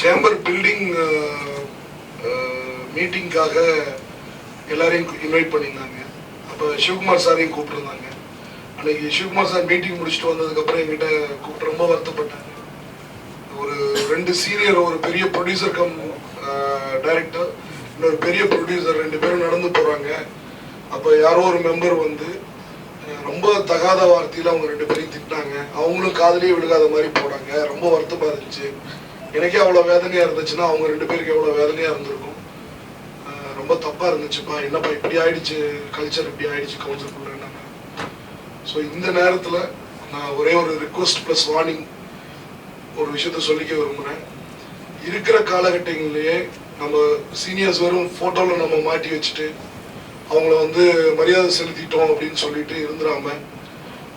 Chamber building மீட்டிங்காக எல்லாரையும் invite பண்ணியிருந்தாங்க. அப்போ சிவகுமார் சாரையும் கூப்பிட்டுருந்தாங்க. அன்னைக்கு சிவகுமார் சார் மீட்டிங் முடிச்சுட்டு வந்ததுக்கப்புறம் என்கிட்ட கூப்பிட்டு ரொம்ப வருத்தப்பட்டாங்க. ஒரு ரெண்டு சீனியர் ஒரு பெரிய ப்ரொடியூசர் கம் டைரக்டர் இன்னொரு பெரிய ப்ரொடியூசர் ரெண்டு பேரும் நடந்து போகிறாங்க அப்போ யாரோ ஒரு மெம்பர் வந்து ரொம்ப தகாத வார்த்தையில் அவங்க ரெண்டு பேரையும் திட்டாங்க அவங்களும் காதலியே விழுகாத மாதிரி போனாங்க. ரொம்ப வருத்தமாக இருந்துச்சு. எனக்கே அவ்வளோ வேதனையாக இருந்துச்சுன்னா அவங்க ரெண்டு பேருக்கு எவ்வளோ வேதனையாக இருந்திருக்கும். ரொம்ப தப்பாக இருந்துச்சுப்பா. என்னப்பா இப்படி ஆயிடுச்சு? கல்ச்சர் இப்படி ஆயிடுச்சு கவுன்சிலுக்குள்ளேன்னாங்க ஸோ இந்த நேரத்தில் நான் ஒரே ஒரு ரிக்வஸ்ட் ப்ளஸ் வார்னிங் ஒரு விஷயத்த சொல்லிக்க விரும்புகிறேன் இருக்கிற காலகட்டங்களிலேயே நம்ம சீனியர்ஸ் வெறும் ஃபோட்டோவில் நம்ம மாட்டி வச்சுட்டு அவங்கள வந்து மரியாதை செலுத்திட்டோம் அப்படின்னு சொல்லிட்டு இருந்துடாம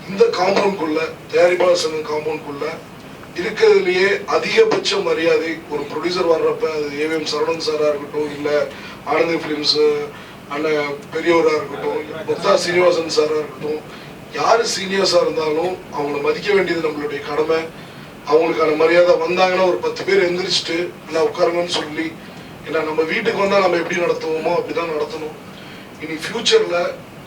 இந்த காம்பவுண்ட்குள்ள தயாரிப்பாளர் சங்கம் காம்பவுண்ட்குள்ள இருக்கிறதுலயே அதிகபட்ச மரியாதை ஒரு ப்ரொடியூசர் வர்றப்ப அது ஏவிஎம் சரவணன் சாரா இருக்கட்டும் இல்ல ஆனந்தி பிலிம்ஸ் அண்ணன் பெரியவரா இருக்கட்டும் முக்தா சீனிவாசன் சாரா இருக்கட்டும் யாரு சீனியர்ஸா இருந்தாலும் அவங்கள மதிக்க வேண்டியது நம்மளுடைய கடமை. அவங்களுக்கான மரியாதை வந்தாங்கன்னா ஒரு பத்து பேர் எந்திரிச்சிட்டு நான் உட்காருங்கன்னு சொல்லி ஏன்னா நம்ம வீட்டுக்கு வந்தா நம்ம எப்படி நடத்துவோமோ அப்படிதான் நடத்தணும். இனி ஃபியூச்சர்ல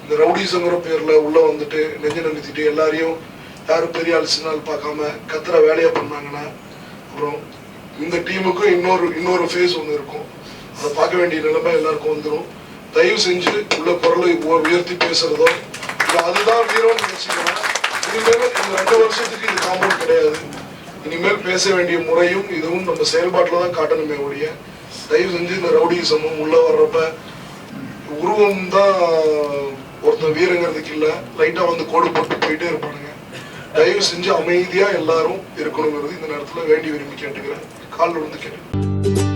இந்த ரவுடிசங்கிற பேர்ல உள்ள வந்துட்டு நெஞ்ச நிறுத்திட்டு எல்லாரையும் யாரும் பெரிய ஆள் சின்ன பார்க்காம கத்துற வேலையை பண்ணாங்கன்னா அப்புறம் இந்த டீமுக்கும் இன்னொரு இன்னொரு ஃபேஸ் ஒன்று இருக்கும். அதை பார்க்க வேண்டிய நிலைமை எல்லாருக்கும் வந்துடும் தயவு செஞ்சு உள்ள குரலை உயர்த்தி பேசுறதோ இல்லை அதுதான் வீரம்னு நினைச்சீங்கன்னா இனிமேல் இந்த ரெண்டு வருஷத்துக்கு இது காம்பவுண்ட் கிடையாது. இனிமேல் பேச வேண்டிய முறையும் இதுவும் நம்ம செயல்பாட்டில் தான் காட்டணுமே ஒழிய தயவு செஞ்சு இந்த ரவுடிசமும் உள்ள வர்றப்ப உருவம் தான் ஒருத்தன் வீரங்கிறதுக்கு இல்லை. லைட்டாக வந்து கோடு போட்டு போயிட்டே இருப்பானுங்க. தயவு செஞ்சு அமைதியாக எல்லாரும் இருக்கணுங்கிறது இந்த நேரத்தில் வேண்டி விரும்பி கேட்டுக்கிறேன். கால் விழுந்து கேட்டு